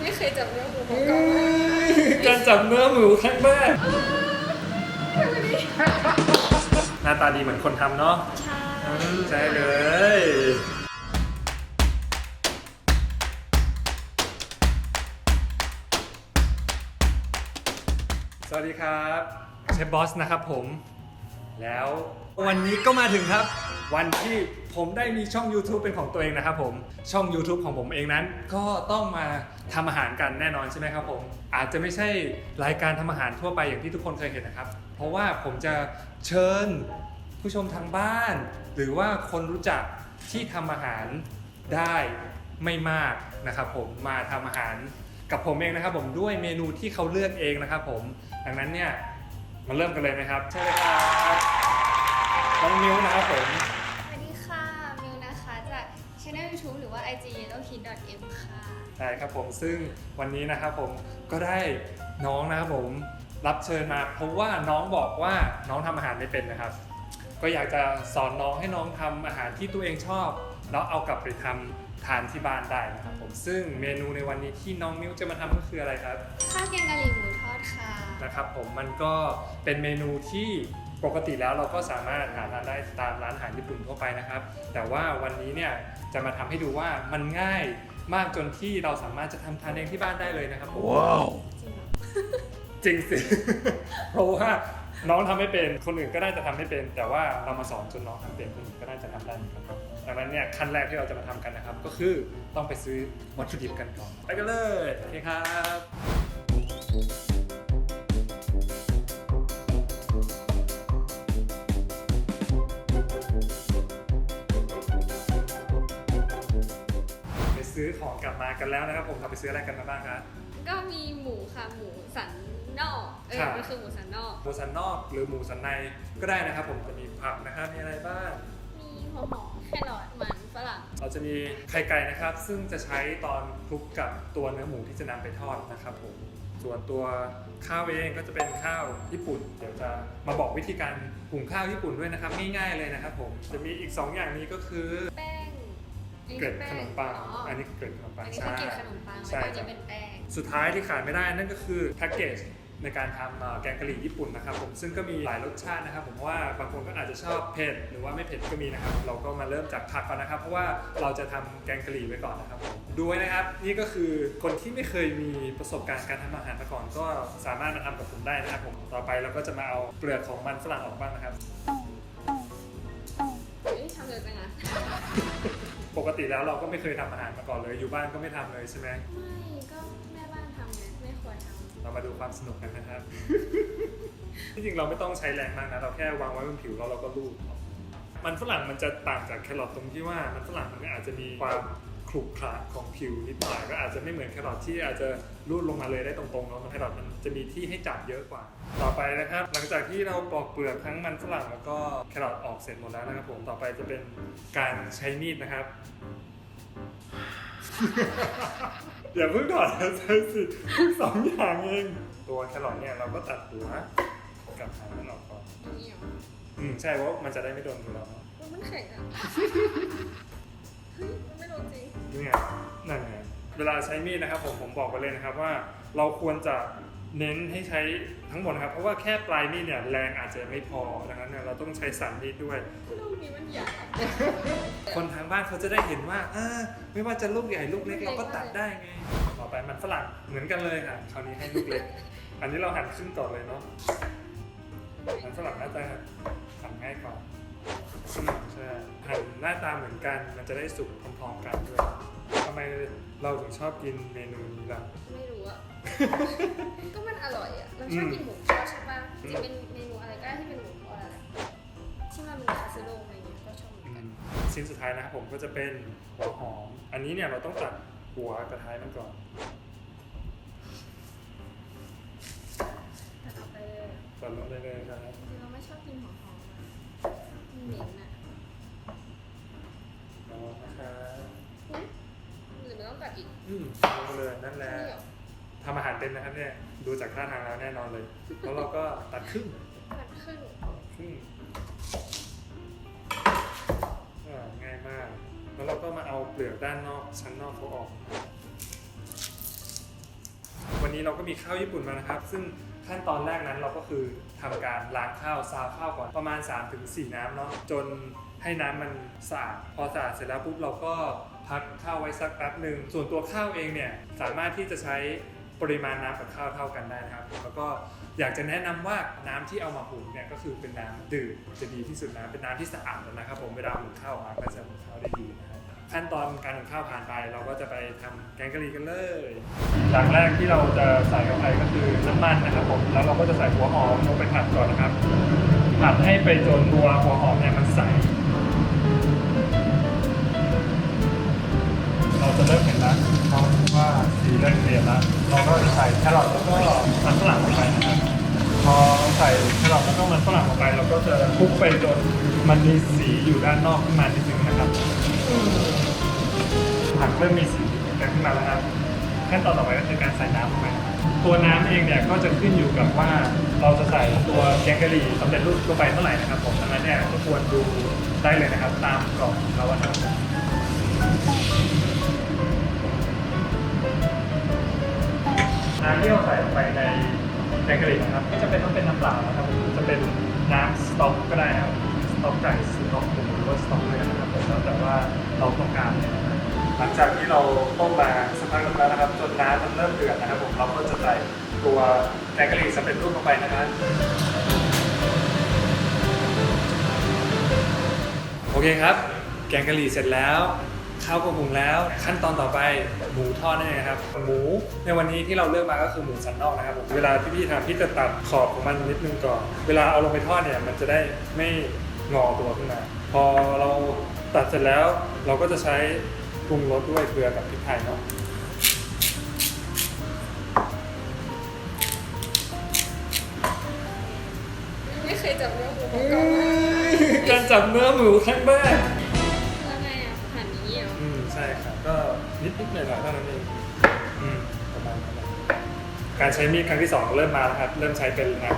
ไม่เคยจับเนื้อหมูมาก่อนการจับเนื้อหมูครั้งแรกหน้าตาดีเหมือนคนทำเนาะใช่ใช่เลยสวัสดีครับเชฟบอสนะครับผม แล้ววันนี้ก็มาถึงครับ วันที่ ผมได้มีช่อง YouTube เป็นของตัวเองนะครับผมช่อง YouTube ของผมเองนั้น ก็ต้องมาทำอาหารกันแน่นอนใช่ไหมครับผม อาจจะไม่ใช่รายการทำอาหารทั่วไปอย่างที่ทุกคนเคยเห็นนะครับ เพราะว่าผมจะเชิญผู้ชมทางบ้าน หรือว่าคนรู้จักที่ทำอาหารได้ไม่มากนะครับผมมาทำอาหารกับผมเองนะครับ ผมด้วยเมนูที่เขาเลือกเองนะครับผมดังนั้นเนี่ยมาเริ่มกันเลยไหมครับใช่เลยครับน้องมิวนะครับผม YouTube หรือว่า IG yellowkid.m ค่ะ ใช่ครับผมซึ่งวันนี้นะครับผมก็ได้น้องนะครับผมรับเชิญมา เพราะว่าน้องบอกว่าน้องทำอาหารไม่เป็นนะครับ ก็อยากจะสอนน้องให้น้องทำอาหารที่ตัวเองชอบ แล้วเอากลับไปทำทานที่บ้านได้นะครับผมซึ่งเมนูในวันนี้ที่น้องมิวจะมาทำก็คืออะไรครับ ข้าวแกงกะหรี่หมูทอดค่ะ นะครับผมมันก็เป็นเมนูที่ ปกติแล้วเราก็สามารถหาทานได้ตามร้านอาหารญี่ปุ่นทั่วไปนะครับ แต่ว่าวันนี้เนี่ยจะมาทำให้ดูว่ามันง่ายมากจนที่เราสามารถจะทำทานเองที่บ้านได้เลยนะครับผมจริงเหรอจริงสิเพราะว่าน้องทำไม่เป็นคนอื่นก็ได้จะทำไม่เป็น แต่ว่าเรามาสอนจนน้องทำเป็นคนอื่นก็ได้จะทำได้เหมือนกันครับดังนั้นเนี่ยขั้นแรกที่เราจะมาทำกันนะครับ ก็คือต้องไปซื้อวัตถุดิบกันก่อนไปกันเลยโอเคครับ ของกลับมากันแล้วนะครับผมเราไปซื้ออะไรกันมาบ้างครับก็มีหมูค่ะหมูสันนอกเออครับมันคือหมูสันนอกหมูสันนอกหรือหมูสันในก็ได้นะครับ ผมจะมีผักนะครับมีอะไรบ้างมีหัวหอมแครอทมันฝรั่งเราจะมีไข่ไก่นะครับ ซึ่งจะใช้ตอนคลุกกับตัวเนื้อหมูที่จะนำไปทอดนะครับผมส่วนตัวข้าวเองก็จะเป็นข้าวญี่ปุ่น เดี๋ยวจะมาบอกวิธีการหุงข้าวญี่ปุ่นด้วยนะครับง่ายๆเลยนะครับผมจะมีอีก 2 อย่างนี้ก็คือแป้งอันนี้ เกล็ดคือแป้ขงนมปังอ๋ออันนี้เกล็ดขนมปัอังนนี้ใช่คือเกล็ดขนมปังใช่แล้วก็อันครันี้บเป็นแป้งสุดท้ายที่ขาดไม่ได้นั่นก็คือแพ็กเกจในการทำเอ่อแกงกะหรี่ญี่ปุ่นนะครับผมซึ่งก็มีหลายรสชาตินะครับผมว่าบางคนก็อาจจะชอบเผ็ดหรือว่าไม่เผ็ดก็มีนะครับเราก็มาเริ่มจากผักก่อนนะครับ เพราะว่าเราจะทำแกงกะหรี่ไว้ก่อนนะครับผมดูไว้นะครับนี่ก็คือคนที่ไม่เคยมีประสบการณ์การทำอาหารมาก่อน ก็สามารถมาทำกับผมได้นะครับผมต่อไปเราก็จะมาเอาเปลือกของมันฝรั่งออกบ้างนะครับเฮ้ยทำเลยจังอะ ปกติแล้วเราก็ไม่เคยทำอาหารมาก่อนเลย อยู่บ้านก็ไม่ทำเลยใช่ไหมไม่ก็แม่บ้านทำไงไม่ควรทำเรามาดูความสนุกกันนะครับ ที่จริงเราไม่ต้องใช้แรงมากนะ เราแค่วางไว้บนผิวแล้วเราก็ลูบมันฝรั่งมันจะต่างจากแครอทตรงที่ว่ามันฝรั่งมันอาจจะมีความ ขรุขระของผิวนิดหน่อยก็อาจจะไม่เหมือนแครอทที่อาจจะรูดลงมาเลยได้ตรงๆเนาะแครอทมันจะมีที่ให้จับเยอะกว่า ต่อไปนะครับ หลังจากที่เราปอกเปลือกทั้งมันฝรั่งแล้วก็แครอทออกเสร็จหมดแล้วนะครับผมต่อไปจะเป็นการใช้มีดนะครับอย่าเพิ่งถอดใช้สิเพิ่งสองอย่างเองตัวแครอทเนี่ยเราก็ตัดหัวกับหางมันออกก่อนอย่างนี้เหรออืมใช่เพราะมันจะได้ไม่โดนมือเราอุ๊ยมันแข็งอะเฮ้ย มันไม่โดนจริง นี่ไงนั่นไงเวลาใช้มีดนะครับผมผมบอกไปเลยนะครับว่าเราควรจะเน้นให้ใช้ทั้งหมดนะครับ เพราะว่าแค่ปลายมีดเนี่ยแรงอาจจะไม่พอดังนั้นเนี่ยเราต้องใช้สันมีดด้วย ลูกนี้มันใหญ่คนทางบ้านเขาจะได้เห็นว่าเออไม่ว่าจะลูกใหญ่ลูกเล็กเราก็ตัดได้ไง ต่อไปมันฝรั่งเหมือนกันเลยค่ะคราวนี้ให้ลูกเล็ก อันนี้เราหั่นครึ่งก่อนเลยเนาะมันฝรั่งน่าจะหั่นง่ายกว่าอืม ใช่หั่นหน้าตาเหมือนกัน มันจะได้สุกพร้อมๆกันด้วยทำไมเราถึงชอบกินเมนูนี้ล่ะ ไม่รู้อะ ก็มันอร่อยอะเราชอบกินหมูทอดใช่ปะจะเป็นเมนูอะไรก็ได้ที่เป็นหมูทอดอะไรที่มันเป็นคาสโดงอะไรเงี้ยก็ชอบเหมือนกันชิ้นสุดท้ายนะครับผมก็จะเป็นหัวหอม อันนี้เนี่ยเราต้องตัดหัวกระท้ายมันก่อน แต่ต่อไปเลยตัดลงได้เลยครับจริงๆเราไม่ชอบกินหัวหอมอะมัน เหม็นอะรอนะครับหรือไม่ต้องตัดอีกอืมลงเลยนั่นแหละนี่เหรอทำอาหารเป็นนะครับเนี่ย ดูจากท่าทางแล้วแน่นอนเลย แล้วเราก็ตัดครึ่งตัดครึ่งครึ่งอ่าง่ายมาก แล้วเราก็มาเอาเปลือกด้านนอกชั้นนอกเขาออก นี้เราก็มีข้าวญี่ปุ่นมานะครับ ซึ่งขั้นตอนแรกนั้นเราก็คือทำการล้างข้าวซาวข้าวก่อนประมาณ 3-4 น้ำเนาะจนให้น้ำมันสะอาดพอสะอาดเสร็จแล้วปุ๊บเราก็พักข้าวไว้สักแป๊บหนึ่งส่วนตัวข้าวเองเนี่ยสามารถที่จะใช้ปริมาณน้ำกับข้าวเท่ากันได้นะครับ แล้วก็อยากจะแนะนำว่าน้ำที่เอามาหุงเนี่ยก็คือเป็นน้ำดื่มจะดีที่สุดนะเป็นน้ำที่สะอาดนะครับ ผมเวลาหุงข้าวมาก็จะหุงข้าวได้ดีนะครับ ขั้นตอนการหุงข้าวผ่านไป เราก็จะไปทำแกงกะหรี่กันเลยอย่างแรกที่เราจะใส่เข้าไปก็คือน้ำมันนะครับผมแล้วเราก็จะใส่หัวหอมลงไปผัดก่อนนะครับ ผัดให้ไปจนตัวหัวหอมเนี่ยมันใส เราจะเริ่มเห็นแล้วเนาะว่าสีเริ่มเปลี่ยนแล้ว เราก็จะใส่แครอทแล้วก็มันฝรั่งลงไปนะครับ พอใส่แครอทแล้วก็มันฝรั่งลงไป เราก็จะคลุกไปจนมันมีสีอยู่ด้านนอกขึ้นมานิดนึง เริ่มมีสีกันขึ้นมาแล้วครับขั้นตอนต่อไปก็คือการใส่น้ำลงไปครับตัวน้ำเองเนี่ยก็จะขึ้นอยู่กับว่าเราจะใส่ตัวแกงกะหรี่สำเร็จรูปลงไปเท่าไหร่นะครับผมดังนั้นเนี่ยก็ควรดูได้เลยนะครับตามกล่องเราว่านะครับน้ำที่เราใส่ลงไปในแกงกะหรี่นะครับไม่จำเป็นต้องเป็นน้ำเปล่านะครับจะเป็นน้ำสต๊อกก็ได้ครับสต๊อกไก่สต๊อกหมูหรือว่าสต๊อกเนื้อนะครับผมแล้วแต่ว่าเราต้องการเนี่ยนะครับ ลังจากที่เราต้มมาสักพักหนึงแล้วนะครับ จนน้ำมันเริ่มเดือดนะครับ ผมเราก็จะใส่ตัวแกงกะหรี่สำเร็จรูปลงไปนะครับโอเคครับ แกงกะหรี่เสร็จแล้วข้าวก็หุงแล้ว ขั้นตอนต่อไปหมูทอดนั่นเองนะครับหมูในวันนี้ที่เราเลือกมาก็คือหมูสันนอกนะครับผมเวลาที่พี่ทำพี่จะตัดขอบของมันนิดนึงก่อน เวลาเอาลงไปทอดเนี่ยมันจะได้ไม่งอตัวขึ้นมา พอเราตัดเสร็จแล้วเราก็จะใช้ รุงรสด้วยเกลือกับพริกไทยเนาะไม่เคยจับเนื้อหมูมาก่อนการจับเนื้อหมูครั้งแรกแล้วไงอะหั่นอย่างนี้เหรออืมใช่ครับก็นิดนิดๆหน่อยหน่อยๆเท่านั้นเองอืมประมาณนั้นแหละการใช้มีดครั้งที่สองเริ่มมาแล้วครับ เริ่มใช้เป็นแล้วครับ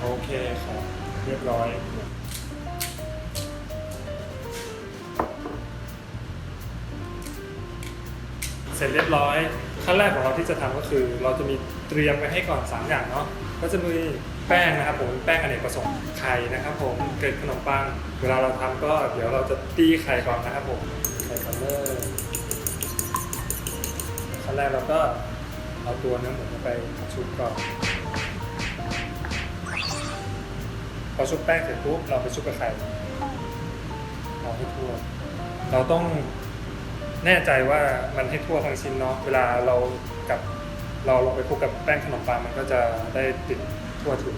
โอเคครับเรียบร้อย เสร็จเรียบร้อย ขั้นแรกของเราที่จะทำก็คือ เราจะมีเตรียมไว้ให้ก่อน 3 อย่างเนาะก็จะมีแป้งนะครับผมแป้งอเนกประสงค์ไข่นะครับผมเกล็ดขนมปังเวลาเราทำก็เดี๋ยวเราจะตีไข่ก่อนนะครับผมไข่ก่อนเลยขั้นแรกเราก็เอาตัวเนื้อหมูไปชุบก่อนพอชุบแป้งเสร็จปุ๊บเราไปชุบกับไข่เอาให้ทั่วเราต้อง แน่ใจว่ามันให้ทั่วทั้งชิ้นเนาะเวลาเรากับเราลงไปคลุกกับแป้งขนมปังมันก็จะได้ติดทั่วถึง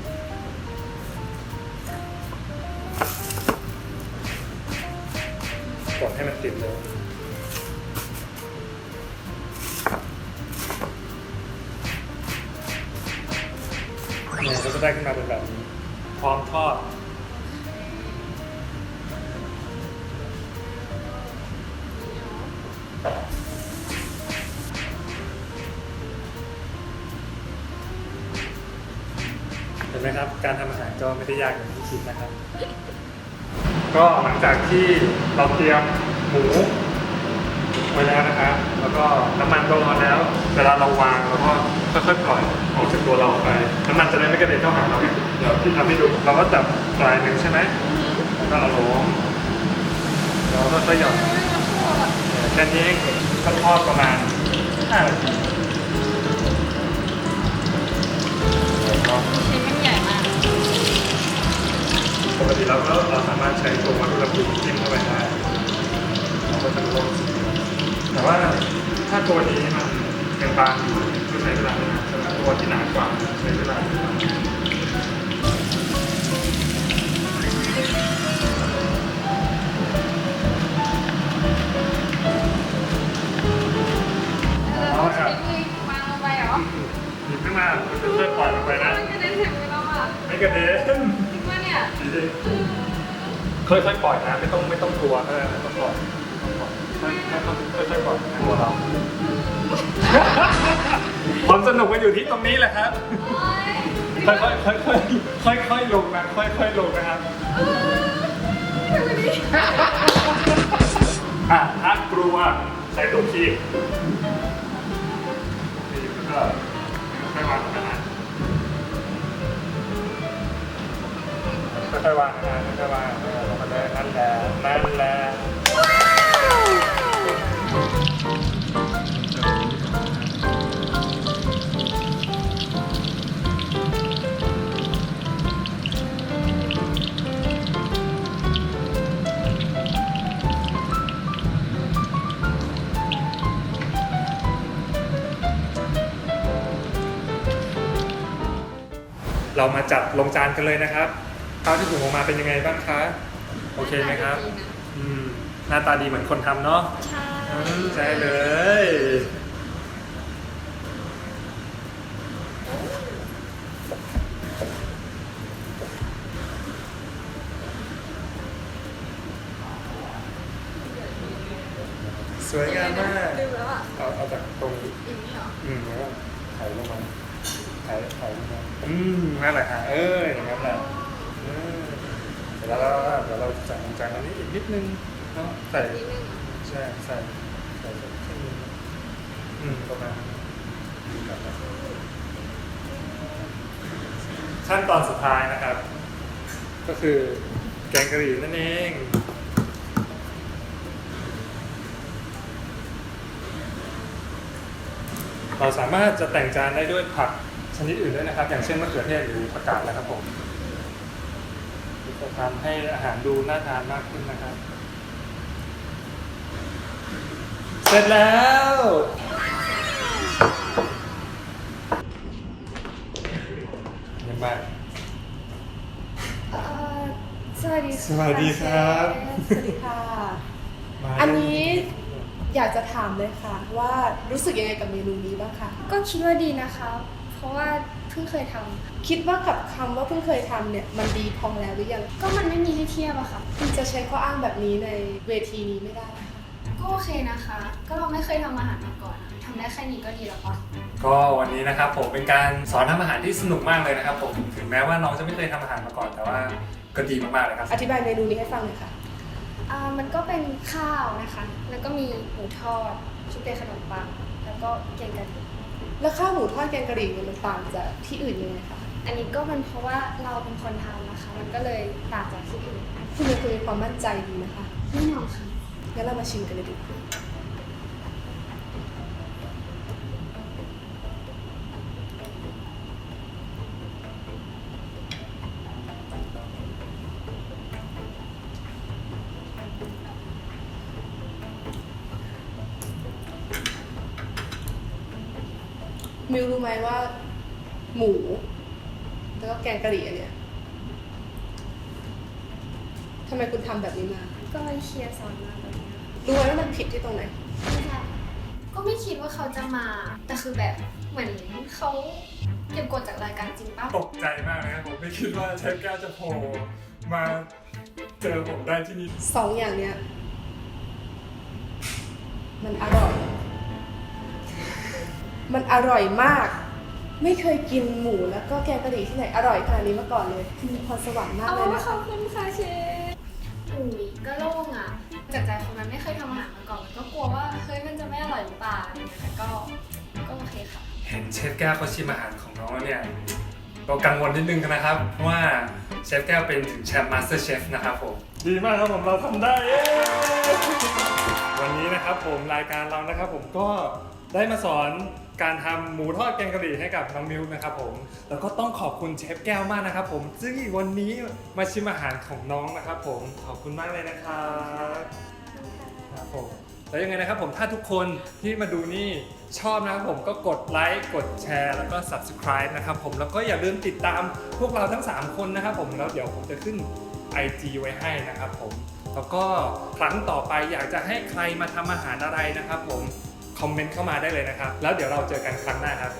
กดให้มันติดเลยเนี่ยก็จะได้ขึ้นมาเป็นแบบนี้พร้อมทอด ก็ไม่ได้ยากอย่างที่คิดนะครับ ก็หลังจากที่เราเตรียมหมูไว้แล้วนะครับ แล้วก็น้ำมันก็ร้อนแล้ว เวลาเราวางเราก็ค่อยๆปล่อยออกจากตัวเราออกไป น้ำมันจะได้ไม่กระเด็นเข้าหาเราเดี๋ยวที่ทำให้ดูเราก็จับปลายหนึ่งใช่ไหมแล้วก็เอาลงแล้วก็ค่อยๆหย่อนแค่นี้เองก็ทอดประมาณ5นาทีชิ้นมันให ปกติเราก็เราสามารถใช้ตัววัดอุณหภูมิจิ้มเข้าไปได้เราก็จะลดแต่ว่าถ้าตัวนี้มันยังบางอยู่ก็ใช้เวลาไม่นานแต่ว่าตัวที่หนากว่าใช้เวลานานแล้วเราใช้มือวาลงไปเหรอนมาค่อยๆปล่อยลงไปนะมันกระเด็นถึงเรอะไม่กระเด็น ค่อยๆปล่อยนะไม่ต้องไม่ต้องกลัวเออไม่ต้องปล่อยต้องปล่อยค่อยๆค่อยๆปล่อยนะตัวเรา ความสนุกมันอยู่ที่ตรงนี้แหละครับ ค่อยๆค่อยๆค่อยๆค่อยลงนะค่อยๆลงนะครับ อะถ้ากลัวใช้ตัวคีบค่อ ค่อยๆวางานะฮะค่อยๆวางเออลงมาเลยนั่นแหละนั่นแหละเรามาจัดลงจานกันเลยนะครับ ข้าวที่ถุงออกมาเป็นยังไงบ้างคะ โอเคไหมครับ อืม หน้าตาดีเหมือนคนทำเนาะ ใช่ใช่เลย สวยงามมากลืมแล้วอะเอาเอาจากตรงนี้อย่างนี้เหรอ อืมแล้วก็ถ่ายลงมาถ่ายถ่ายลงมาอืมนั่นแหละฮะเอออย่างนั้นแหละ เสร็จแล้วเราเดี๋ยวเราจะลงจานอันนี้อีกนิดนึงเนาะใส่นิดนึงเหรอใช่ใส่ใส่ใส่แค่นี้อืมประมาณนั้นขั้นตอนสุดท้ายนะครับ ก็คือแกงกะหรี่นั่นเองเราสามารถจะแต่งจานได้ด้วยผักชนิดอื่นด้วยนะครับ อย่างเช่นมะเขือเทศหรือผักกาดนะครับผม จะทำให้อาหารดูน่าทานมากขึ้นนะครับ เสร็จแล้วเยี่ยมมากเอ่อสวัสดีค่ะสวัสดีครับ สวัสดีค่ะ มาอันนี้อยากจะถามเลยค่ะ ว่ารู้สึกยังไงกับเมนูนี้บ้างคะ ก็คิดว่าดีนะคะ เพราะว่าเพิ่งเคยทำคิดว่ากับคำว่าเพิ่งเคยทำเนี่ยมันดีพอแล้วหรือยังก็มันไม่มีให้เทียบอะค่ะคุณจะใช้ข้ออ้างแบบนี้ในเวทีนี้ไม่ได้นะคะก็โอเคนะคะ ก็เราไม่เคยทำอาหารมาก่อนอะทำได้แค่นี้ก็ดีแล้วค่ะก็วันนี้นะครับผมเป็นการสอนทำอาหารที่สนุกมากเลยนะครับผมถึงแม้ว่าน้องจะไม่เคยทำอาหารมาก่อนแต่ว่าก็ดีมากๆเลยครับอธิบายเมนูนี้ให้ฟังหน่อยค่ะอ่ามันก็เป็นข้าวนะคะ แล้วก็มีหมูทอดชุบเป็นขนมปัง แล้วก็แกงกะหรี่ แล้วข้าวหมูทอดแกงกะหรี่เนี่ยมันต่างจากที่อื่นยังไงคะอันนี้ก็เป็นเพราะว่าเราเป็นคนทำนะคะ มันก็เลยต่างจากที่อื่นคุณเป็นคนมีความมั่นใจดีนะคะแน่นอนค่ะงั้นเรามาชิมกันเลยดีกว่า มิวรู้ไหมว่า หมู แล้วก็แกงกะหรี่อันเนี่ยทำไมคุณทำแบบนี้มา ก็เลยเคลียร์สอนมาแบบเนี้ยรู้ไหมว่ามันผิดที่ตรงไหน ไม่ใช่ก็ไม่คิดว่าเขาจะมา แต่คือแบบเหมือนเขาเก็บกดจากรายการจริงป่ะตกใจมากเลยครับผมไม่คิดว่าเชฟแก้วจะโผล่มาเจอผมได้ที่นี่ สองอย่างเนี้ย มันอร่อย มันอร่อยมาก ไม่เคยกินหมูแล้วก็แกงกะหรี่ที่ไหนอร่อยขนาดนี้มาก่อนเลยคุณมีพรสวรรค์มากเอาเลยนะขอบคุณค่ะเชฟอุ้ยก็โล่งอะ จากใจคนมันไม่เคยทำอาหารมาก่อนมันก็กลัวว่าเฮ้ยมันจะไม่อร่อยหรือเปล่าอะไรเงี้ยแต่ก็ก็โอเคค่ะ เห็นเชฟแก้วเขาชิมอาหารของน้องแล้วเนี่ยก็กังวลนิดนึงนะครับ เพราะว่าเชฟแก้วเป็นถึงแชมป์มาสเตอร์เชฟนะครับผม ดีมากครับผมเราทำได้เย้วันนี้นะครับผมรายการเรานะครับผมก็ได้มาสอน การทำหมูทอดแกงกะหรี่ให้กับน้องมิวนะครับผม แล้วก็ต้องขอบคุณเชฟแก้วมากนะครับผม ซึ่งวันนี้มาชิมอาหารของน้องนะครับผม ขอบคุณมากเลยนะครับครับผมแล้วยังไงนะครับผมถ้าทุกคนที่มาดูนี่ชอบนะครับผมก็กดไลค์กดแชร์แล้วก็ subscribe นะครับผมแล้วก็อย่าลืมติดตามพวกเราทั้ง 3 คนนะครับผมแล้วเดี๋ยวผมจะขึ้น IG ไว้ให้นะครับผม แล้วก็ครั้งต่อไปอยากจะให้ใครมาทำอาหารอะไรนะครับผม คอมเมนต์เข้ามาได้เลยนะครับ แล้วเดี๋ยวเราเจอกันครั้งหน้าครับ